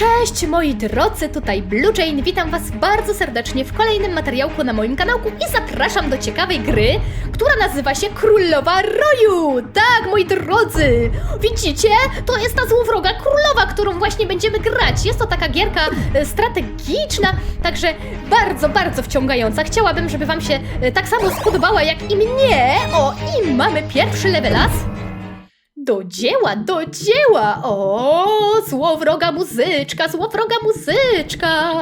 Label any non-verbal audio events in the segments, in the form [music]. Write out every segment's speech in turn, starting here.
Cześć moi drodzy, tutaj Blue witam was bardzo serdecznie w kolejnym materiałku na moim kanałku i zapraszam do ciekawej gry, która nazywa się Królowa Roju! Tak, moi drodzy! Widzicie? To jest ta złowroga królowa, którą właśnie będziemy grać. Jest to taka gierka e, strategiczna, także bardzo, bardzo wciągająca. Chciałabym, żeby wam się e, tak samo spodobała jak i mnie. O, i mamy pierwszy levelas. Do dzieła, do dzieła! O, złowroga muzyczka, złowroga muzyczka!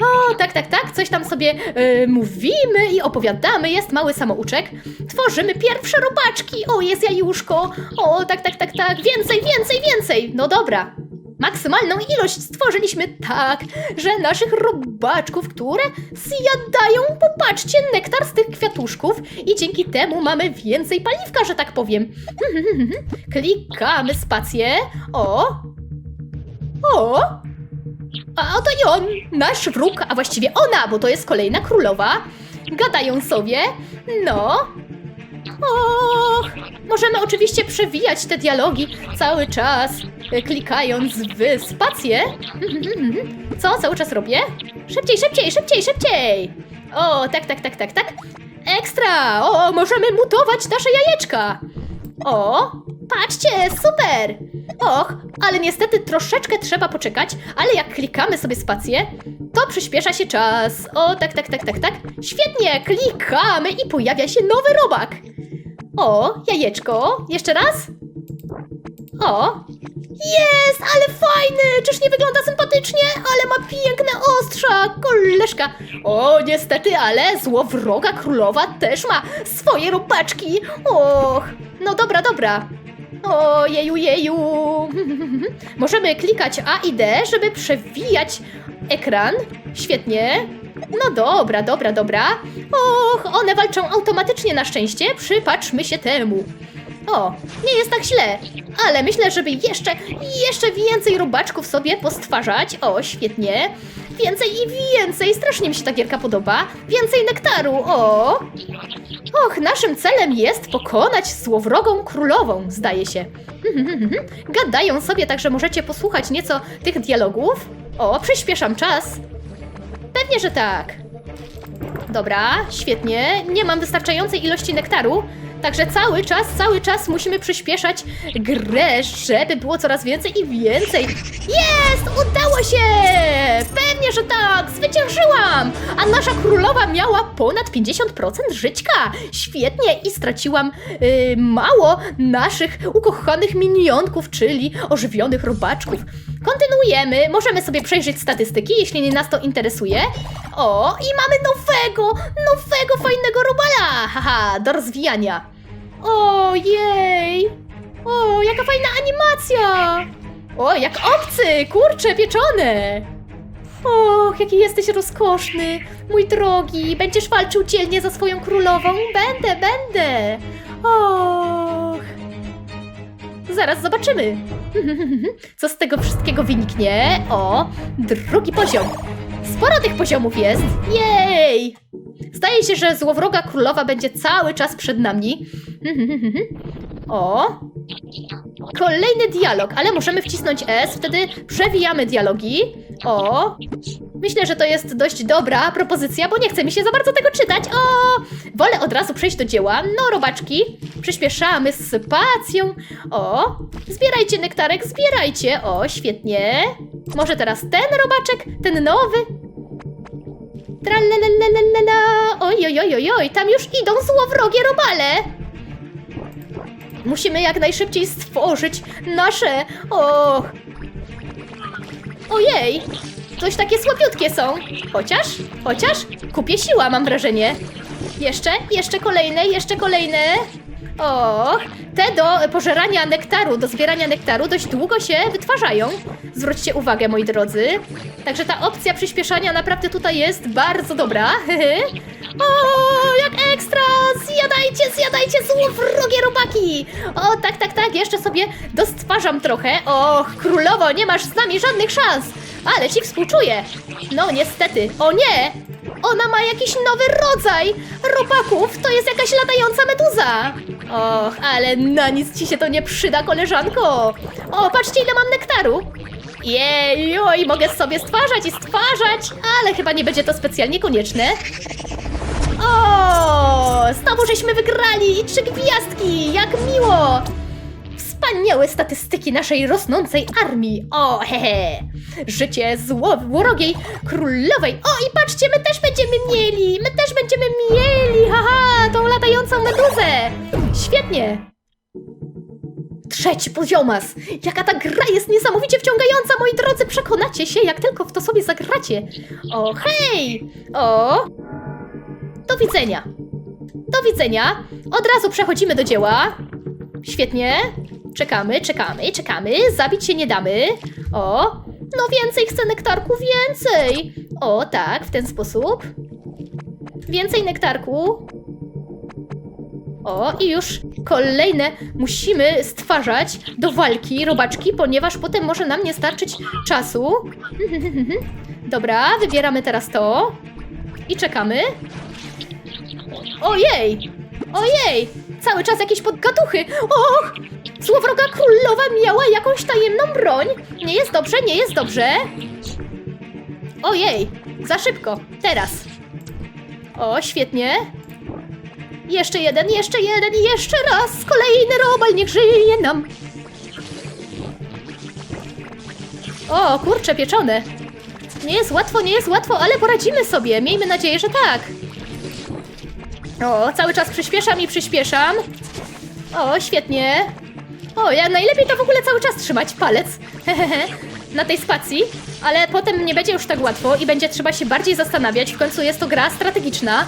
O, tak, tak, tak, coś tam sobie e, mówimy i opowiadamy, jest mały samouczek. Tworzymy pierwsze robaczki, o, jest jajuszko, o, tak, tak, tak, tak, więcej, więcej, więcej! No dobra, maksymalną ilość stworzyliśmy tak, że naszych robaczków, które zjadają, popatrzcie, nektar z tych kwiatuszków i dzięki temu mamy więcej paliwka, że tak powiem. [laughs] Klikamy spację. O! O! A oto i on, nasz wróg, a właściwie ona, bo to jest kolejna królowa. Gadają sobie. No. Och, możemy oczywiście przewijać te dialogi cały czas, klikając w spację. [laughs] Co cały czas robię? Szybciej, szybciej, szybciej, szybciej! O, tak, tak, tak, tak, tak. Ekstra! O, możemy mutować nasze jajeczka! O, patrzcie, super! Och, ale niestety troszeczkę trzeba poczekać, ale jak klikamy sobie spację, to przyspiesza się czas. O, tak, tak, tak, tak, tak. Świetnie, klikamy i pojawia się nowy robak. O, jajeczko. Jeszcze raz. O, jest, ale fajny! Czyż nie wygląda sympatycznie? Ale ma piękne ostrza, koleżka. O, niestety, ale złowroga królowa też ma swoje robaczki. Och, no dobra, dobra. O, jeju, jeju. Możemy klikać A i D, żeby przewijać ekran. Świetnie. No dobra, dobra, dobra. Och, one walczą automatycznie na szczęście. Przypatrzmy się temu. O, nie jest tak źle, ale myślę, żeby jeszcze, jeszcze więcej robaczków sobie postwarzać. O, świetnie. Więcej i więcej, strasznie mi się ta gierka podoba. Więcej nektaru, o. Och, naszym celem jest pokonać złowrogą królową, zdaje się. [laughs] Gadają sobie, także możecie posłuchać nieco tych dialogów. O, przyspieszam czas. Pewnie, że tak. Dobra, świetnie. Nie mam wystarczającej ilości nektaru, także cały czas, cały czas musimy przyspieszać grę, żeby było coraz więcej i więcej. Jest! Udało się! Pewnie, że tak! Zwyciężyłam! A nasza królowa miała ponad 50% żyćka. Świetnie i straciłam yy, mało naszych ukochanych minionków, czyli ożywionych robaczków. Kontynuujemy. Możemy sobie przejrzeć statystyki, jeśli nie nas to interesuje. O, i mamy nowego, nowego fajnego robala! Haha, do rozwijania. Ojej! O, jaka fajna animacja! O, jak obcy, kurcze, pieczone! Och, jaki jesteś rozkoszny, mój drogi. Będziesz walczył dzielnie za swoją królową? Będę, będę. Och. Zaraz zobaczymy. [laughs] Co z tego wszystkiego wyniknie? O, drugi poziom. Sporo tych poziomów jest. Jej! Zdaje się, że złowroga królowa będzie cały czas przed nami. [laughs] O! Kolejny dialog, ale możemy wcisnąć S, wtedy przewijamy dialogi. O! Myślę, że to jest dość dobra propozycja, bo nie chce mi się za bardzo tego czytać. O! Wolę od razu przejść do dzieła. No, robaczki, przyspieszamy z spacją. O! Zbierajcie nektarek, zbierajcie. O, świetnie. Może teraz ten robaczek, ten nowy. Tralalalala. Oj, oj, oj, oj, oj, tam już idą złowrogie robale. Musimy jak najszybciej stworzyć nasze. Och. Ojej, coś takie słabiutkie są. Chociaż, chociaż kupię siła, mam wrażenie. Jeszcze, jeszcze kolejne, jeszcze kolejne. Och, te do pożerania nektaru, do zbierania nektaru dość długo się wytwarzają. Zwróćcie uwagę, moi drodzy. Także ta opcja przyspieszania naprawdę tutaj jest bardzo dobra. [laughs] o, jak ekstra! Zjadajcie, zjadajcie złowrogie robaki! O, tak, tak, tak, jeszcze sobie dostwarzam trochę. Och, królowo, nie masz z nami żadnych szans! Ale ci współczuję. No, niestety. O nie! Ona ma jakiś nowy rodzaj robaków. To jest jakaś latająca meduza. Och, ale na nic ci się to nie przyda, koleżanko. O, patrzcie, ile mam nektaru. Jej, oj, mogę sobie stwarzać i stwarzać, ale chyba nie będzie to specjalnie konieczne. O, znowu żeśmy wygrali i trzy gwiazdki, jak miło! Wspaniałe statystyki naszej rosnącej armii. O, hehe. Życie złowrogiej królowej. O, i patrzcie, my też będziemy mieli. My też będziemy mieli. Haha, tą latającą meduzę. Świetnie. Trzeci poziomas. Jaka ta gra jest niesamowicie wciągająca, moi drodzy. Przekonacie się, jak tylko w to sobie zagracie. O, hej. O. Do widzenia. Do widzenia. Od razu przechodzimy do dzieła. Świetnie. Czekamy, czekamy, czekamy. Zabić się nie damy. O, no więcej chcę nektarku, więcej. O, tak, w ten sposób. Więcej nektarku. O, i już kolejne musimy stwarzać do walki robaczki, ponieważ potem może nam nie starczyć czasu. [laughs] Dobra, wybieramy teraz to. I czekamy. Ojej! Ojej! Cały czas jakieś podgaduchy! Och! Złowroga królowa miała jakąś tajemną broń! Nie jest dobrze, nie jest dobrze! Ojej! Za szybko! Teraz! O, świetnie! Jeszcze jeden, jeszcze jeden i jeszcze raz! Kolejny robal, niech żyje nam! O, kurcze pieczone! Nie jest łatwo, nie jest łatwo, ale poradzimy sobie! Miejmy nadzieję, że tak! O, cały czas przyspieszam i przyspieszam. O, świetnie. O, ja najlepiej to w ogóle cały czas trzymać palec. [laughs] Na tej spacji, ale potem nie będzie już tak łatwo i będzie trzeba się bardziej zastanawiać. W końcu jest to gra strategiczna.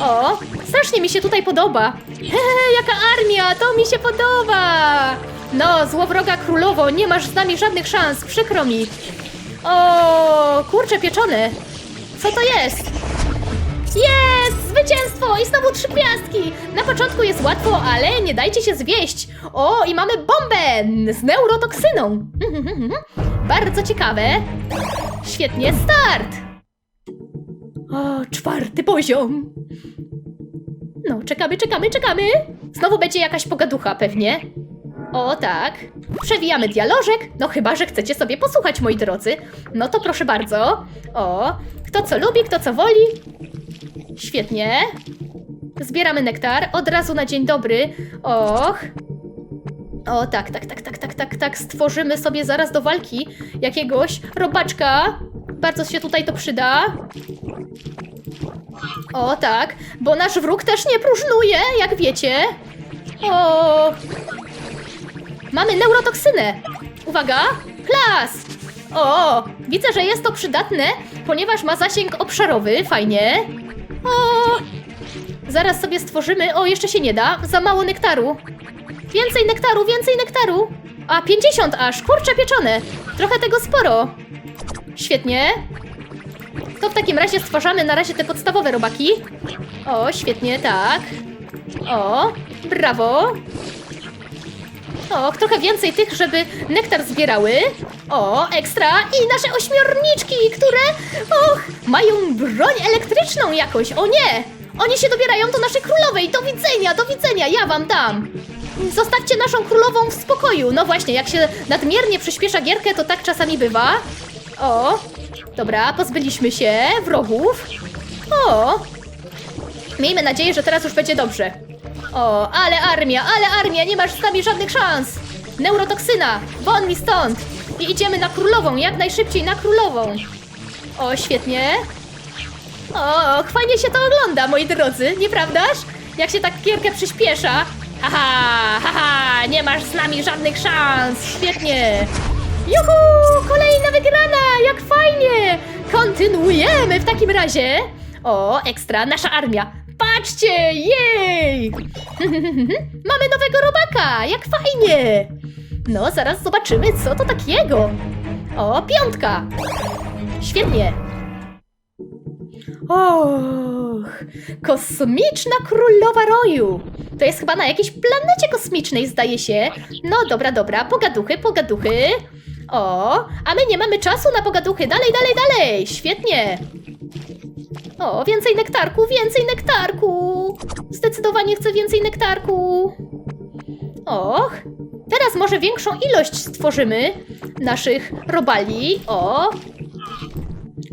O, strasznie mi się tutaj podoba. Hehe, jaka armia, to mi się podoba. No, złowroga królowo, nie masz z nami żadnych szans, przykro mi. O, kurcze pieczone. Co to jest? Jest! Zwycięstwo! I znowu trzy gwiazdki! Na początku jest łatwo, ale nie dajcie się zwieść! O, i mamy bombę z neurotoksyną! [laughs] Bardzo ciekawe. Świetnie, start! O, czwarty poziom. No, czekamy, czekamy, czekamy. Znowu będzie jakaś pogaducha pewnie. O, tak. Przewijamy dialożek. No chyba, że chcecie sobie posłuchać, moi drodzy. No to proszę bardzo. O, kto co lubi, kto co woli. Świetnie. Zbieramy nektar od razu na dzień dobry. Och. O, tak, tak, tak, tak, tak, tak, tak. Stworzymy sobie zaraz do walki jakiegoś robaczka. Bardzo się tutaj to przyda. O, tak, bo nasz wróg też nie próżnuje, jak wiecie. O. Mamy neurotoksynę. Uwaga, klas. O, widzę, że jest to przydatne, ponieważ ma zasięg obszarowy, fajnie. O! Zaraz sobie stworzymy. O, jeszcze się nie da. Za mało nektaru. Więcej nektaru, więcej nektaru. A, 50 aż. Kurcze pieczone. Trochę tego sporo. Świetnie. To w takim razie stwarzamy na razie te podstawowe robaki. O, świetnie, tak. O, brawo. O, trochę więcej tych, żeby nektar zbierały. O, ekstra. I nasze ośmiorniczki, które, och, mają broń elektryczną jakoś. O nie! Oni się dobierają do naszej królowej. Do widzenia, do widzenia. Ja wam dam. Zostawcie naszą królową w spokoju. No właśnie, jak się nadmiernie przyspiesza gierkę, to tak czasami bywa. O, dobra, pozbyliśmy się wrogów. O, miejmy nadzieję, że teraz już będzie dobrze. O, ale armia, ale armia, nie masz z nami żadnych szans! Neurotoksyna, won mi stąd! I idziemy na królową, jak najszybciej na królową! O, świetnie! O, fajnie się to ogląda, moi drodzy, nieprawdaż? Jak się tak gierkę przyspiesza. Haha, haha, nie masz z nami żadnych szans, świetnie! Juhu, kolejna wygrana, jak fajnie! Kontynuujemy w takim razie! O, ekstra, nasza armia. Patrzcie, jej! [laughs] Mamy nowego robaka, jak fajnie! No, zaraz zobaczymy, co to takiego. O, piątka! Świetnie! Och, kosmiczna królowa roju. To jest chyba na jakiejś planecie kosmicznej, zdaje się. No dobra, dobra, pogaduchy, pogaduchy. O, a my nie mamy czasu na pogaduchy. Dalej, dalej, dalej. Świetnie. O, więcej nektarku, więcej nektarku. Zdecydowanie chcę więcej nektarku. Och, Teraz może większą ilość stworzymy naszych robali. O!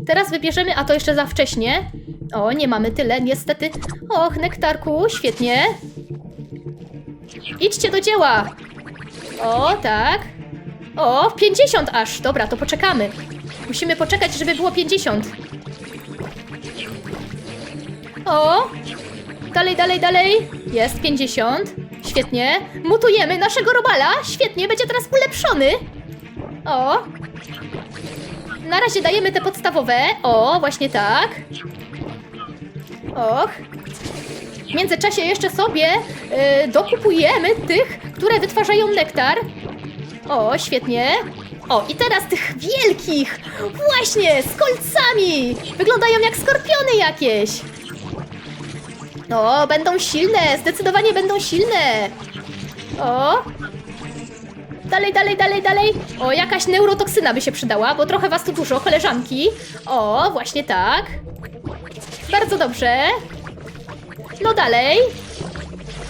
Teraz wybierzemy, a to jeszcze za wcześnie. O, nie mamy tyle, niestety. Och, nektarku, świetnie. Idźcie do dzieła. O, tak. O, 50 aż. Dobra, to poczekamy. Musimy poczekać, żeby było 50. O! Dalej, dalej, dalej. Jest 50. Świetnie. Mutujemy naszego robala. Świetnie, będzie teraz ulepszony. O! Na razie dajemy te podstawowe. O, właśnie tak. Och. W międzyczasie jeszcze sobie y, dokupujemy tych, które wytwarzają nektar. O, świetnie. O, i teraz tych wielkich! Właśnie, z kolcami! Wyglądają jak skorpiony jakieś. O, będą silne, zdecydowanie będą silne. O. Dalej, dalej, dalej, dalej. O, jakaś neurotoksyna by się przydała, bo trochę was tu dużo, koleżanki. O, właśnie tak. Bardzo dobrze. No dalej.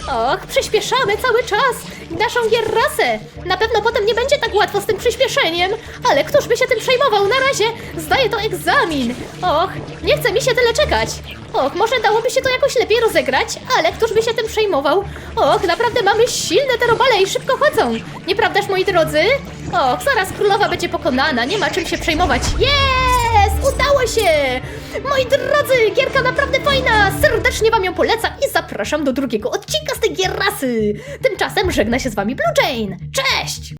Och, przyspieszamy cały czas naszą gierrasę. Na pewno potem nie będzie tak łatwo z tym przyspieszeniem, ale któż by się tym przejmował? Na razie zdaję to egzamin. Och, nie chce mi się tyle czekać. Och, może dałoby się to jakoś lepiej rozegrać, ale któż by się tym przejmował? Och, naprawdę mamy silne te robale i szybko chodzą. Nieprawdaż, moi drodzy? Och, zaraz królowa będzie pokonana, nie ma czym się przejmować. Jest! Udało się! Moi drodzy, gierka naprawdę fajna! Serdecznie wam ją polecam i zapraszam do drugiego odcinka z tej gierasy. Tymczasem żegna się z wami Blue Jane. Cześć!